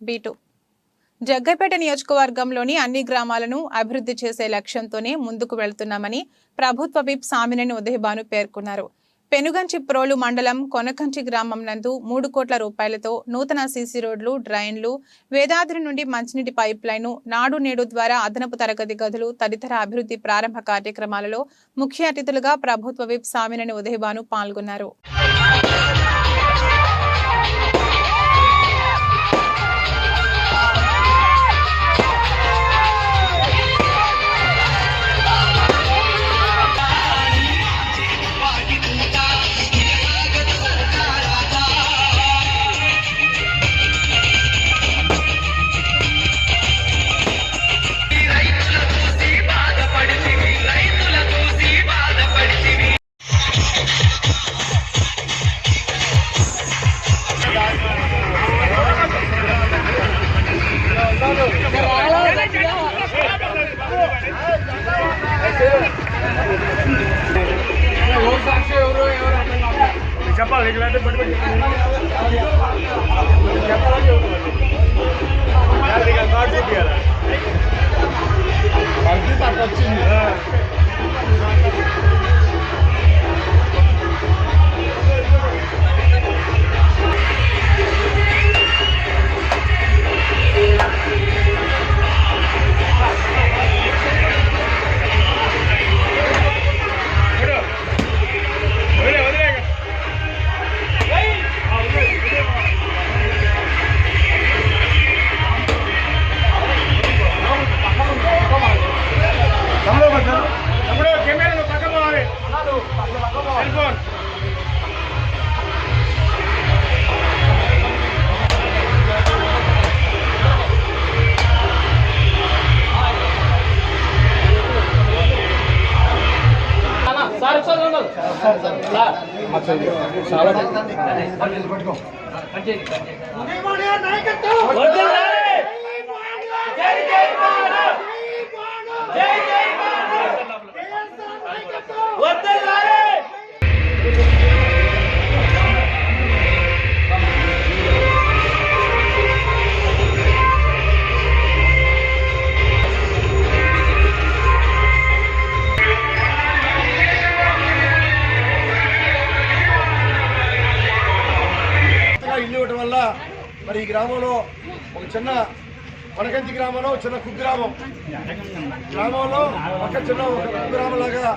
Beat Jaggapeta నియోజకవర్గంలోని అన్ని గ్రామాలను అభివృద్ధి చేసే లక్ష్యంతోనే ముందుకు వెళ్తున్నామని ప్రభుత్వ విప్ సామినేని ఉదయభాను పేర్కొన్నారు. పెనుగంచి ప్రోలు మండలం కొనకంచి గ్రామం నందు మూడు కోట్ల రూపాయలతో నూతన సీసీ రోడ్లు డ్రైన్లు వేదాద్రి నుండి మంచినీటి పైప్ లైను నాడు నేడు ద్వారా అదనపు తరగతి గదులు తదితర అభివృద్ధి ప్రారంభ కార్యక్రమాలలో ముఖ్య అతిథులుగా ప్రభుత్వ విప్ సామినేని ఉదయభాను పాల్గొన్నారు. చెప్పాలి నీకు లేకపోతే కొత్తగా మరి ఈ గ్రామంలో ఒక చిన్న వనకంచి గ్రామంలో ఒక చిన్న కుగ్రామం గ్రామంలో ఒక చిన్న ఒక కుగ్రామం లాగా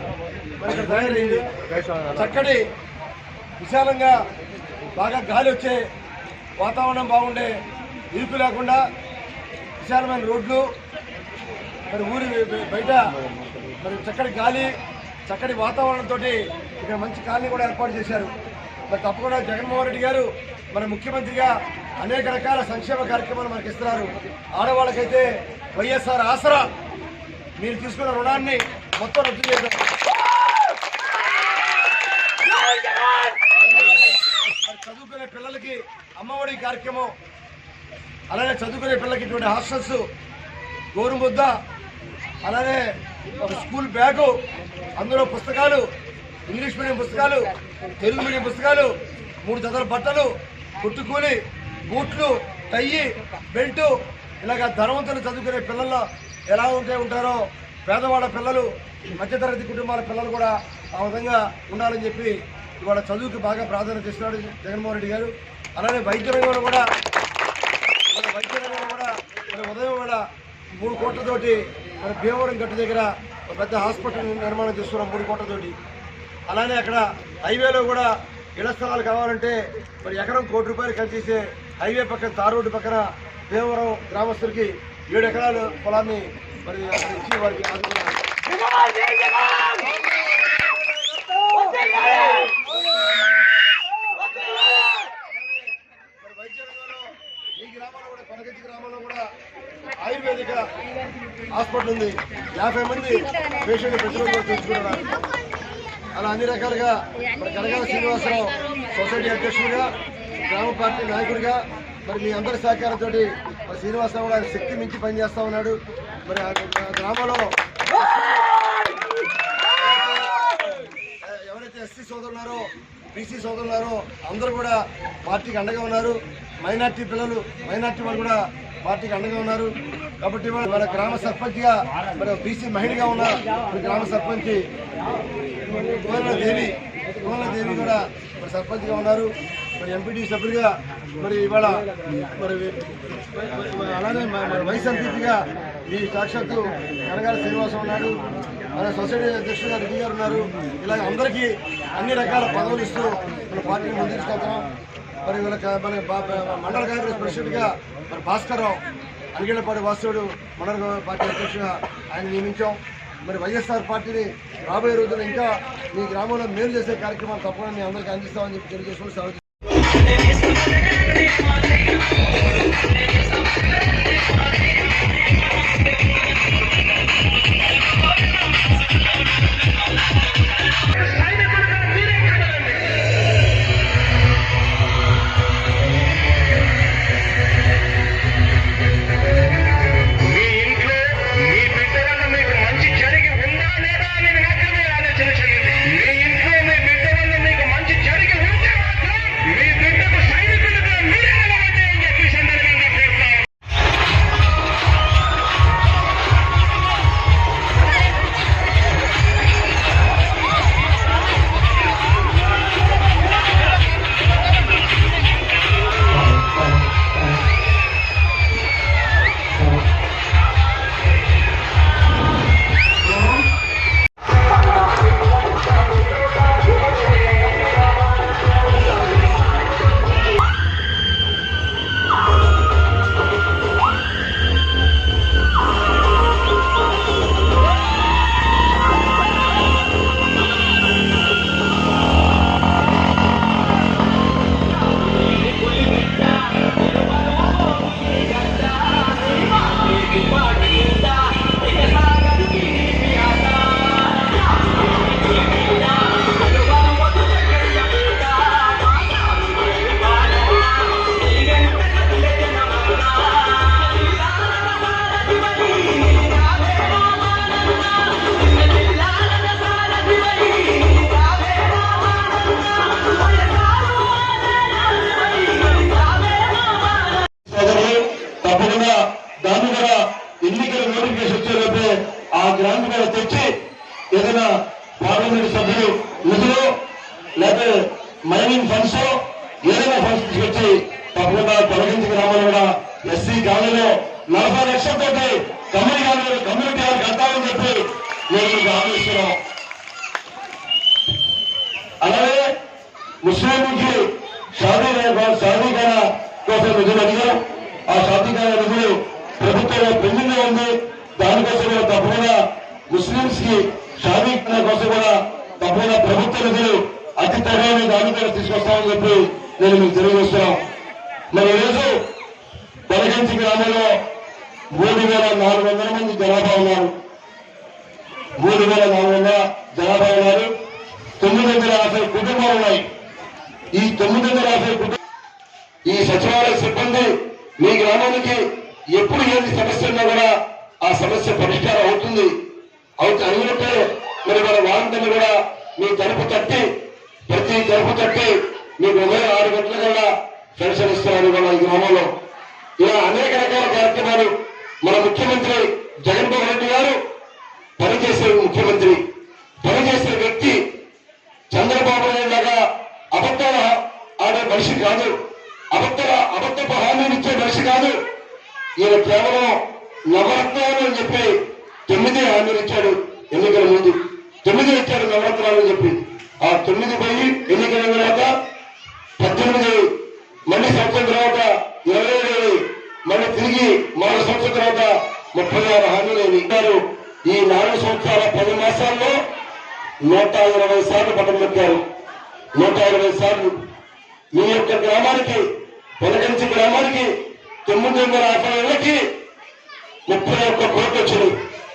మరి ఇక్కడ తయారైంది. చక్కటి విశాలంగా బాగా గాలి వచ్చే వాతావరణం బాగుండే ఇరుకు లేకుండా విశాలమైన రోడ్లు మరి ఊరి బయట మరి చక్కటి గాలి చక్కటి వాతావరణంతో ఇక్కడ మంచి కాలనీ కూడా ఏర్పాటు చేశారు. మరి తప్పకుండా జగన్మోహన్ రెడ్డి గారు మన ముఖ్యమంత్రిగా అనేక రకాల సంక్షేమ కార్యక్రమాలు మనకి ఇస్తున్నారు. ఆడవాళ్ళకైతే వైఎస్ఆర్ ఆసరా. మీరు తీసుకున్న రుణాన్ని మొత్తం రద్దు చేద్దాం చదువుకునే పిల్లలకి అమ్మఒడి కార్యక్రమం అలానే చదువుకునే పిల్లలకి ఇటువంటి హాస్టల్స్ గోరుముద్ద అలానే ఒక స్కూల్ బ్యాగు అందులో పుస్తకాలు ఇంగ్లీష్ మీడియం పుస్తకాలు తెలుగు మీడియం పుస్తకాలు మూడు జతల బట్టలు కుట్టుకూలి బూట్లు టయ్యి బెల్టు ఇలాగ ధనవంతులు చదువుకునే పిల్లల్లో ఎలా ఉంటే ఉంటారో పేదవాళ్ళ పిల్లలు మధ్యతరగతి కుటుంబాల పిల్లలు కూడా ఆ విధంగా ఉండాలని చెప్పి ఇవాళ చదువుకి బాగా ప్రాధాన్యత ఇస్తున్నాడు జగన్మోహన్ రెడ్డి గారు. అలానే వైద్య రంగంలో కూడా మన వైద్య రంగంలో కూడా మన ఉదయం కూడా మూడు కోట్లతోటి మన భీమవరం గట్టు దగ్గర ఒక పెద్ద హాస్పిటల్ నిర్మాణం చేస్తున్నాం మూడు కోట్లతోటి. అలానే అక్కడ హైవేలో కూడా ఇళ్ళ స్థలాలు కావాలంటే మరి ఎకరం కోటి రూపాయలు ఖర్చు హైవే పక్కన తార్ రోడ్డు పక్కన దేవరం గ్రామస్తులకి ఏడు ఎకరాలు పొలాన్ని మరి అక్కడ ఇచ్చి వారికి ఆదుకున్నారు. గ్రామంలో కూడా ఆయుర్వేదిక హాస్పిటల్ ఉంది. యాభై మంది పేషెంట్ ప్రతిరోజు చూసుకుంటున్నారు అలా అన్ని రకాలుగా మరి శ్రీనివాసరావు సొసైటీ అధ్యక్షులుగా గ్రామ పార్టీ నాయకుడిగా మరి మీ అందరి సహకారంతో మరి శ్రీనివాసరావు గారు శక్తి మించి పనిచేస్తా ఉన్నాడు. మరి ఆ గ్రామంలో ఎవరైతే ఎస్సీ సోదరులారో బీసీ సోదరులారో అందరూ కూడా పార్టీకి అండగా ఉన్నారు. మైనార్టీ పిల్లలు మైనార్టీ వాళ్ళు కూడా పార్టీకి అండగా ఉన్నారు. కాబట్టి మన గ్రామ సర్పంచ్గా మరి బీసీ మహిళగా ఉన్న మన గ్రామ సర్పంచ్ కోనల దేవి దేవి కూడా మరి సర్పంచ్గా ఉన్నారు. మరి ఎంపీటీ సభ్యులుగా మరి ఇవాళ మరి అలానే మరి వైస్ ఎంపీగా ఈ సాక్షాత్తు కనగాల శ్రీనివాసం ఉన్నాడు. అలాగే సొసైటీ అధ్యక్షుడు గారు రెడ్డి గారు ఉన్నారు. ఇలా అందరికీ అన్ని రకాల పదవులు ఇస్తూ మన పార్టీని ముందుకు మరి వీళ్ళ మన మండల కాంగ్రెస్ ప్రెసిడెంట్గా మరి భాస్కర్ రావు అలిగేళ్ళపాటి వాసుడు మండల పార్టీ అధ్యక్షుడిగా ఆయన నియమించాం. మరి వైఎస్ఆర్ పార్టీని రాబోయే రోజుల్లో ఇంకా మీ గ్రామంలో మేలు చేసే కార్యక్రమాలు తప్పకుండా మీ అందరికీ అందిస్తామని చెప్పి తెలియజేసుకుని సెలవు మీ మైనింగ్ ఏదైనా ఫండ్స్ వచ్చి తప్పకుండా తొలగించి గ్రామాలు కూడా ఎస్సీ కాలనీలో నలభై లక్షలతో కమ్యూనిటీ కాలనీ కమ్యూనిటీ హాల్ కట్టాలని చెప్పి నేను మీకు ఆలోచిస్తున్నాం అలాగే ముస్లింకి షాదీ షాదీకరణ కోసం నిధులు అడిగాం ఆ షాదీకరణ నిధులు ప్రభుత్వంలో పెండింగ్ ఉంది. దానికోసం తప్పకుండా ముస్లింస్కి షాదీకరణ కోసం కూడా తప్పకుండా ప్రభుత్వ నిధులు అతి తరమైన దాని కూడా తీసుకొస్తామని చెప్పి నేను మీకు తెలియజేస్తున్నాం. మరి ఈరోజు బలగంచి గ్రామంలో మూడు వేల నాలుగు వందల మంది జనాభా ఉన్నారు. మూడు వేల నాలుగు వందల జనాభా ఉన్నారు. తొమ్మిది వందల యాభై కుటుంబాలు ఉన్నాయి. ఈ తొమ్మిది వందల యాభై కుటుంబ ఈ సచివాలయ సిబ్బంది మీ గ్రామానికి ఎప్పుడు ఏది సమస్య ఉన్నా కూడా ఆ సమస్య పరిష్కారం అవుతుంది. అవుతుంది. అనుకుంటే మరి మన వారందరినీ కూడా మీ తలుపు తట్టి ప్రతి తలుపు కట్టి మీకు ఉదయం ఆరు గంటల కల్లా పెన్షన్ ఇస్తున్నారు మన ఈ గ్రామంలో. ఇలా అనేక రకాల కార్యక్రమాలు మన ముఖ్యమంత్రి జగన్మోహన్ రెడ్డి గారు పనిచేసే ముఖ్యమంత్రి పనిచేసే వ్యక్తి చంద్రబాబు నాయుడు లాగా అబద్ధాల ఆడే మనిషి కాదు. అబద్ధాల అబద్ధపు హామీలు ఇచ్చే మనిషి కాదు. ఈయన కేవలం నవరత్నాలు అని చెప్పి తొమ్మిది హామీలు ఇచ్చాడు ఎన్నికల ముందు. తొమ్మిది ఇచ్చాడు నవరత్నాలు అని చెప్పి. ఆ తొమ్మిది పోయి ఎన్నికల తర్వాత పద్దెనిమిది మళ్ళీ సంవత్సరం తర్వాత ఇరవై ఏడు మళ్ళీ తిరిగి మరో సంవత్సరం తర్వాత ముప్పై ఆరు హామీలు ఇచ్చారు ఈ నాలుగు సంవత్సరాల పది మాసాల్లో నూట ఇరవై సార్లు పట్టం పెట్టారు నూట ఇరవై సార్లు. మీ యొక్క గ్రామానికి వెనకంచి గ్రామానికి తొమ్మిది వందల యాభై ఏళ్ళకి ముప్పై ఒక్క కోట్లు వచ్చినాయి.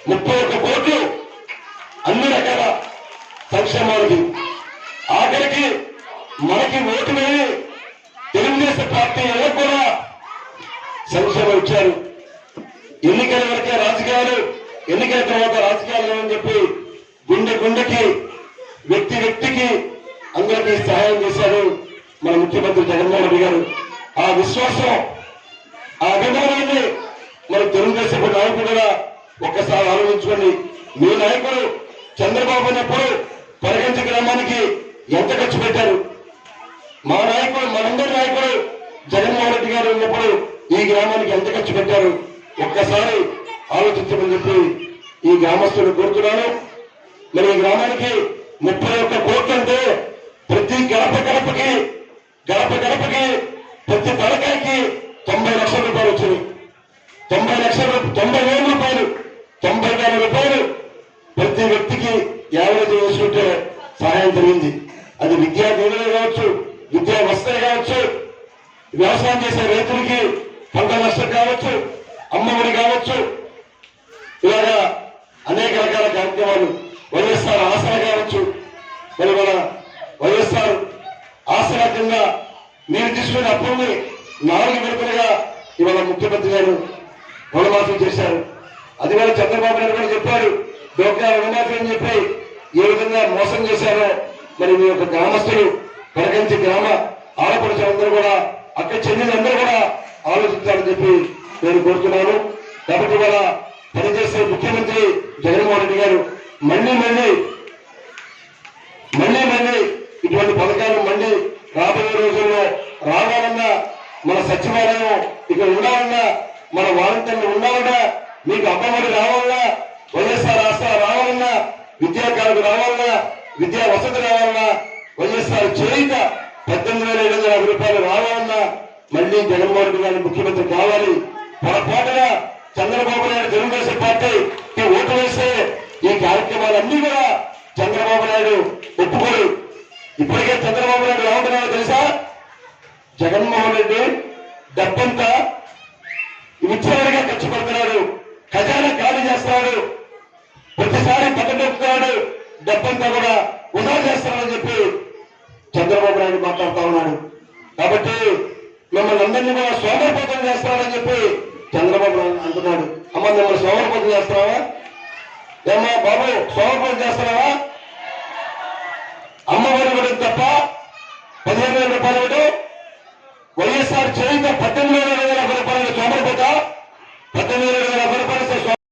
ముప్పై ఒక్క కోట్లు అన్ని రకాల సంక్షేమానికి ఆఖరికి మనకి ఓటు వేయి తెలుగుదేశం పార్టీ ఎవరు కూడా సంక్షేమం ఇచ్చారు. ఎన్నికల వరకే రాజకీయాలు ఎన్నికల తర్వాత రాజకీయాలు అని చెప్పి గుండె గుండెకి వ్యక్తి వ్యక్తికి అందరికీ సహాయం చేశారు మన ముఖ్యమంత్రి జగన్మోహన్ రెడ్డి గారు. ఆ విశ్వాసం ఆ అభిమానాన్ని మన తెలుగుదేశం నాయకుడుగా ఒక్కసారి ఆలోచించుకోండి. మీ నాయకుడు చంద్రబాబు ఉన్నప్పుడు పరిగంచ గ్రామానికి ఎంత ఖర్చు పెట్టారు? మా నాయకుడు మనందరి నాయకుడు జగన్మోహన్ రెడ్డి గారు ఉన్నప్పుడు ఈ గ్రామానికి ఎంత ఖర్చు పెట్టారు? ఒక్కసారి ఆలోచించమని చెప్పి ఈ గ్రామస్తులు కోరుతున్నాను. మరి ఈ గ్రామానికి ముప్పై ఒక్క కోట్లు అంటే ప్రతి గడప గడపకి గడప గడపకి ప్రతి తలకాయకి తొంభై లక్షల రూపాయలు వచ్చినాయి. తొంభై లక్షల తొంభై వేల రూపాయలు తొంభై వేల రూపాయలు ప్రతి వ్యక్తికి యావరేజ్ వేసుకుంటే సహాయం జరిగింది. అది విద్యా దీవెన కావచ్చు విద్యా వస్త్ర కావచ్చు వ్యవసాయం చేసే రైతులకి పంట నష్టం కావచ్చు అమ్మఒడి కావచ్చు. ఇలాగా అనేక రకాల కార్యక్రమాలు వైఎస్ఆర్ ఆసరా కావచ్చు. మరి మన వైఎస్ఆర్ ఆసరా కింద మీరు తీసుకునే అప్పుల్ని నాలుగు విడతలుగా ఇవాళ ముఖ్యమంత్రి గారు రుణమాఫీ చేశారు. అది వాళ్ళు చంద్రబాబు నాయుడు కూడా చెప్పారు డోక్రా రుణమాఫీ అని చెప్పి ఏ విధంగా మోసం చేశారో మరి మీ యొక్క గ్రామస్తులు పెరగంచి గ్రామ ఆడపడుచులందరూ కూడా అక్కడ చెందినందరూ కూడా ఆలోచించాలని చెప్పి నేను కోరుతున్నాను. కాబట్టి ఇవాళ పనిచేసే ముఖ్యమంత్రి జగన్మోహన్ రెడ్డి గారు మళ్ళీ మళ్ళీ మళ్ళీ మళ్ళీ ఇటువంటి పథకాలు మళ్ళీ రాబోయే రోజుల్లో రావాలన్నా మన సచివాలయం ఇక్కడ ఉండాలన్నా మన వాలంటీర్లు ఉండాలన్నా మీకు అమ్మఒడి రావాలన్నా వైఎస్ఆర్ రాష్ట్ర రావాలన్నా విద్యాకాలకు రావాలన్నా విద్యా వసతి రావాలన్నా వైఎస్ఆర్ చేయిత పద్దెనిమిది వేల ఏడు వందల యాభై రూపాయలు రావాలన్నా మళ్ళీ జగన్మోహన్ రెడ్డి గారి ముఖ్యమంత్రి కావాలి. పొరపాటుగా చంద్రబాబు నాయుడు తెలుగుదేశం పార్టీకి ఓటు వేస్తే ఈ కార్యక్రమాలన్నీ కూడా చంద్రబాబు నాయుడు ఒప్పుకోరు. ఇప్పటికే చంద్రబాబు నాయుడు ఏమంటున్నారో తెలుసా? జగన్మోహన్ రెడ్డి డబ్బంతా విచ్చలవిడిగా ఖర్చు పెడుతున్నాడు. ఖజానా ఖాళీ చేస్తున్నాడు. ప్రతిసారి పట్టడెక్కుతున్నాడు డబ్బంతా కూడా వృధా చేస్తారని చెప్పి చంద్రబాబు నాయుడు మాట్లాడుతా ఉన్నాడు. కాబట్టి మిమ్మల్ని అందరినీ కూడా సోమరిపోతం చేస్తారని చెప్పి చంద్రబాబు నాయుడు అంటున్నాడు. అమ్మ మిమ్మల్ని సోమరిపోతం చేస్తావా? ఏమ్మా బాబు సోమరిపోతం చేస్తావా? అమ్మవారి ఇవ్వడం తప్ప? పదిహేను వేల రూపాయలు ఇవ్వడం? వైఎస్ఆర్ చేయంగా పద్దెనిమిది వేల ఐదు వందల రూపాయలు సోమరిపోతా? పద్దెనిమిది వేల